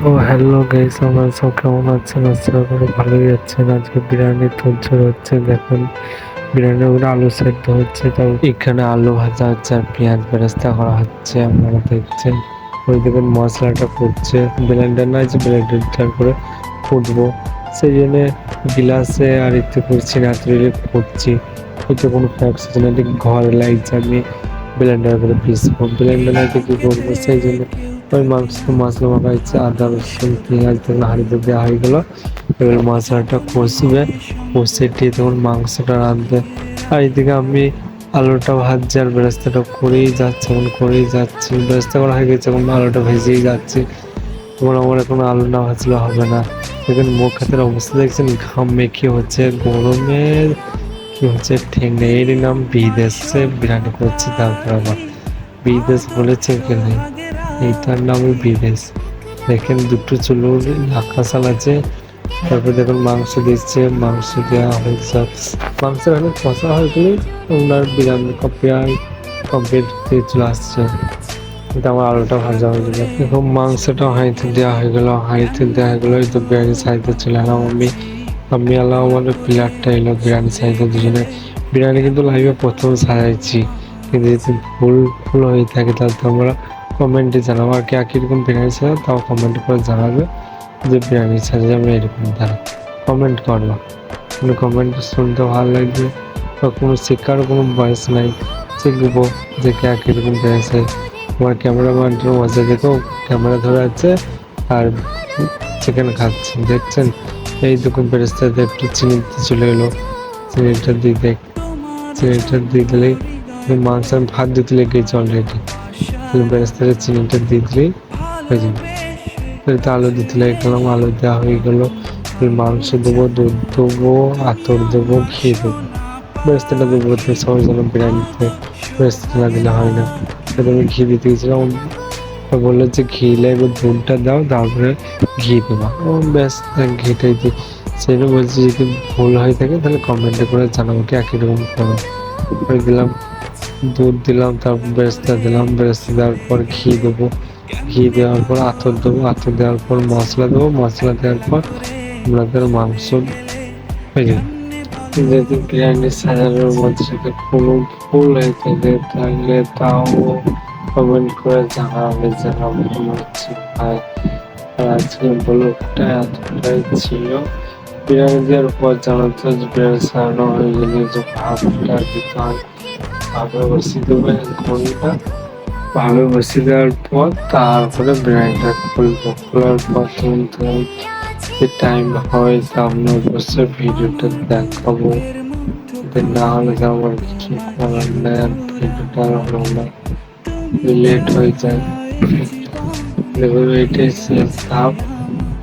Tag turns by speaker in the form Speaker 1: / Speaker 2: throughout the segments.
Speaker 1: So hello guys আমরা সব কেমন আছেন? আশা করি ভালোই আছেন। আজকে বিরিয়ানি তৈরি হচ্ছে, দেখুন। বিরিয়ানি ওগুলো আলু সেদ্ধ হচ্ছে, তাও এখানে আলু ভাজা হচ্ছে আর পেঁয়াজ বেরেস্তা করা হচ্ছে, আপনারা দেখছেন। ওই দেখুন মশলাটা ফুটছে ব্লেন্ডার না আছে ব্লেন্ডার করে ফুটবো। সেই জন্যে গিলাসে আর একটু করছি না তুলে ফুটছি। এতে কোনো ফ্যাক্স আছে না ঘরে লাগছে আমি ব্লেন্ডার করে পিসবো। ব্লেন্ডার না কি করব? সেই জন্য ওই মাংস মশলা মাখাইছে আদা, রসুন, পেঁয়াজ তখন হাঁড়িতে দেওয়া হয়ে গেলো। এবার মশলাটা কষবে, কষে দিয়ে তখন মাংসটা রাঁধবে। আর এদিকে আমি আলুটা ভাজছি আর বেরেস্তাটা করেই যাচ্ছে, এখন করেই যাচ্ছি। বেরেস্তা করা হয়ে গেছে, এখন আলুটা ভেজেই যাচ্ছি। তখন আমার এখন আলু না ভাজলে হবে না। এখন মুখ হাতের অবস্থা দেখছেন, ঘাম মেখে হচ্ছে গরমের কি হচ্ছে ঠেঙ্গে এর নাম বিদেশে বিরিয়ানি করছি, তারপর আবার বিদেশ বলেছে এখানে এইটার নামই বিদেশ দেখেন দুটো চুলোর আকাশাল আছে তারপর দেখুন মাংস দিচ্ছে, মাংস দেওয়া হয়েছে। মাংস অনেক কষা হয়ে গেলে ওনার বিরিয়ানি কপিয়াই কমপ্লিট দিয়ে চলে আসছে। এটা আমার আলুটা ভাজা হয়ে গেলো। এখন মাংসটা হাঁড়িতে দেওয়া হয়ে গেলো, হাঁড়িতে দেওয়া হয়ে গেলো। এই তো বিরিয়ানি সাইডে চলে এলাম আমি। আমি এলাম আমাদের প্লেয়ারটা এলো বিরিয়ানি সাইডে দুজনে। বিরিয়ানি কিন্তু লাইভে প্রথম সাজাইছি। কিন্তু যদি ভুল ভুল হয়ে থাকে তাহলে তোমরা কমেন্টে জানাব আর কে কীরকম বিরিয়ানি সাজা তাও কমেন্ট করে জানাবে যে বিরিয়ানি সাজা আমরা এরকম দ্বারা কমেন্ট করব কোনো কমেন্ট শুনতে ভালো লাগবে বা কোনো শেখার কোনো বয়স নাই, শিখব যে কে কীরকম বিরিয়ানি আমার ক্যামেরাম্যানটার মজা দেখো ক্যামেরা ধরে আছে আর চিকেন খাচ্ছে, দেখছেন? এই দোকান বেরেস্তাতে একটু চিনি চলে এলো। চিনিটা দিয়ে দেখ চিনিটা দিয়ে দিলেই মাংস আমি ভাত দিতে লেগেছে অলরেডি বেরেস্তাতে চিনিটা দিয়ে দিলেই হয়ে যাবে। তো আলু দিতে লেগে আলু দেওয়া হয়ে গেলো। মাংস দেবো, দুধ দেবো, আতর দেবো, ঘি দেবো। বেরেস্তাটা দেবো সবাই যেন বিরিয়ানিতে বেরেস্তা না দিলে হয় না। সেটা আমি ঘি দিতে গেছিলাম। বলল যে ঘি লাগবে দুধটা দাও, তারপরে ঘি দেবা। ও ব্যাস ঘিটাই দিই। জন্য বলছি যদি ভুল হয়ে থাকে, তাহলে কমেন্টে করে জানাব কি একই রকম করো। করে দিলাম দুধ দিলাম, তারপর বেরেস্তা দিলাম, বেরেস্তা দেওয়ার পর ঘি দেবো। ঘি দেওয়ার পর আতর দেবো, আতর দেওয়ার পর মশলা দেবো, মশলা দেওয়ার পর আপনাদের মাংস হয়ে যাবে। যদি বিরিয়ানি সাজানোর মধ্যে থেকে কোনো ভুল হয়ে থাকে তাহলে তাও কমেন্ট করে জানাবে যে ভুল হচ্ছে ভাই আজকে ব্লগটা এতটাই ছিল। বিরিয়ানি দেওয়ার পর জানাতে যে বিরিয়ানি সাজানো হয়ে গেলে যে ভাবটা দিতে হয় ভাবে বসিয়ে দেবে ঘণ্টা ভাবে বসিয়ে দেওয়ার পর তারপরে বিরিয়ানিটা খুলবো খোলার পর তুমি যে টাইম হয় সামনে অবশ্যই ভিডিওটা দেখাবো। না হলে তো আমার কিছু করার নেই, আর ভিডিওটা হলো না লেট হয়ে যায়। দেখো এটাই শেষ ধাপ।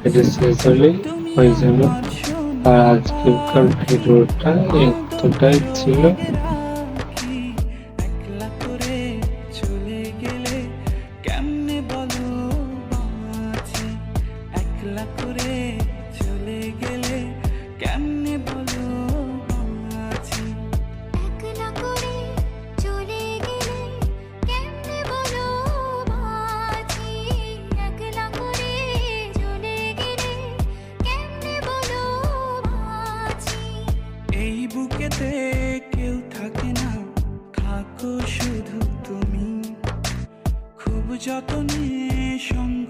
Speaker 1: এটা শেষ হলে হয়ে যাবে আর আজকের ভিডিওটা এতটাই ছিল।
Speaker 2: খেলা করে চলে গেলে কেমনে বলো আছি? একলা করে বলো আছি? এই বুকেতে কেউ থাকে না থাকো শুধু তুমি। খুব যতনে সঙ্গে